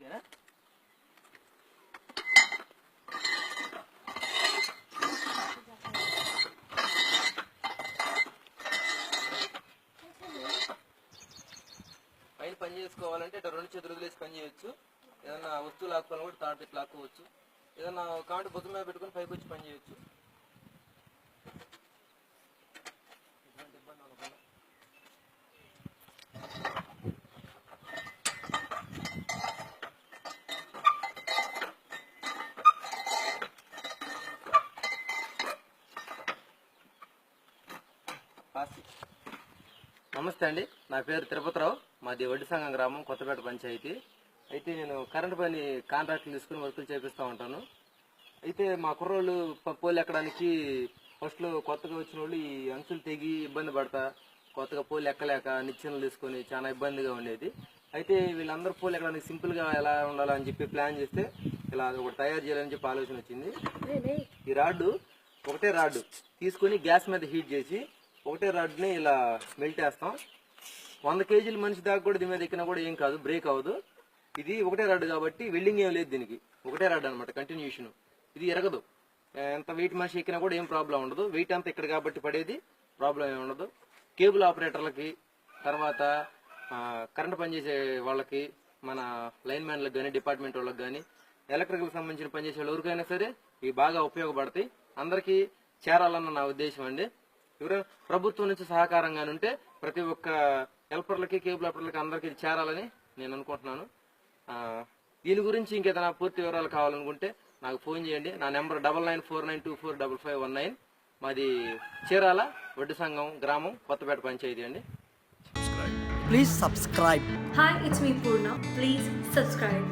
ఓకేనా? పైన పని చేసుకోవాలంటే ఇట్లా రెండు చేతులు వదిలేసి పని చేయొచ్చు. ఏదైనా వస్తువులు లాక్కోవాలని కూడా తాడు ఇట్లా లాక్కోవచ్చు. ఏదైనా కాంటి బొద్దు మీద పెట్టుకొని పైకి వచ్చి పని చేయొచ్చు. పాసి. నమస్తే అండి నా పేరు తిరుపతిరావు మాది వడ్డి సంఘం గ్రామం కొత్తపేట పంచాయతీ. అయితే నేను కరెంట్ పని కాంట్రాక్ట్లు తీసుకుని వర్కులు చేపిస్తూ ఉంటాను. అయితే మా కుర్రోళ్ళు పోలు ఎక్కడానికి ఫస్ట్లో కొత్తగా వచ్చిన వాళ్ళు ఈ అంచులు తెగి ఇబ్బంది పడతా కొత్తగా పోలు ఎక్కలేక నిచ్చెనలు తీసుకొని చాలా ఇబ్బందిగా ఉండేది. అయితే వీళ్ళందరూ పోలు ఎక్కడానికి సింపుల్గా ఎలా ఉండాలని చెప్పి ప్లాన్ చేస్తే ఇలా ఒకటి తయారు చేయాలని చెప్పి ఆలోచన వచ్చింది. ఈ రాడ్డు ఒకటే రాడ్డు తీసుకొని గ్యాస్ మీద హీట్ చేసి ఒకటే రాడ్ని ఇలా మెల్ట్ వేస్తాం వంద కేజీల మనిషి దాకా కూడా దీని మీద ఎక్కినా కూడా ఏం కాదు బ్రేక్ అవ్వదు. ఇది ఒకటే రాడ్ కాబట్టి వెల్డింగ్ ఏం లేదు దీనికి. ఒకటే రాడ్ అనమాట కంటిన్యూషన్ ఇది ఎరగదు. ఎంత వెయిట్ మనిషి ఎక్కినా కూడా ఏం ప్రాబ్లం ఉండదు. వెయిట్ అంతా ఇక్కడ కాబట్టి పడేది ప్రాబ్లం ఏమి ఉండదు. కేబుల్ ఆపరేటర్లకి తర్వాత కరెంట్ పనిచేసే వాళ్ళకి మన లైన్ మ్యాన్లకు కానీ డిపార్ట్మెంట్ వాళ్ళకి కానీ ఎలక్ట్రికల్ సంబంధించిన పనిచేసే వాళ్ళు ఎవరికైనా సరే ఇవి బాగా ఉపయోగపడతాయి. అందరికీ చేరాలన్న నా ఉద్దేశం అండి. ఎవరైనా ప్రభుత్వం నుంచి సహకారంగా ఉంటే ప్రతి ఒక్క హెల్పర్లకి కేబుల్ ఆపరేటర్లకి అందరికీ చేరాలని నేను అనుకుంటున్నాను ఆ, దీని గురించి ఇంకేదైనా పూర్తి వివరాలు కావాలనుకుంటే నాకు ఫోన్ చేయండి నా number double nine four nine two four double five one nine మాది చీరాల వడ్డు సంఘం గ్రామం కొత్తపేట పంచాయతీ అండి Please subscribe. Hi, it's me Purna. Please subscribe.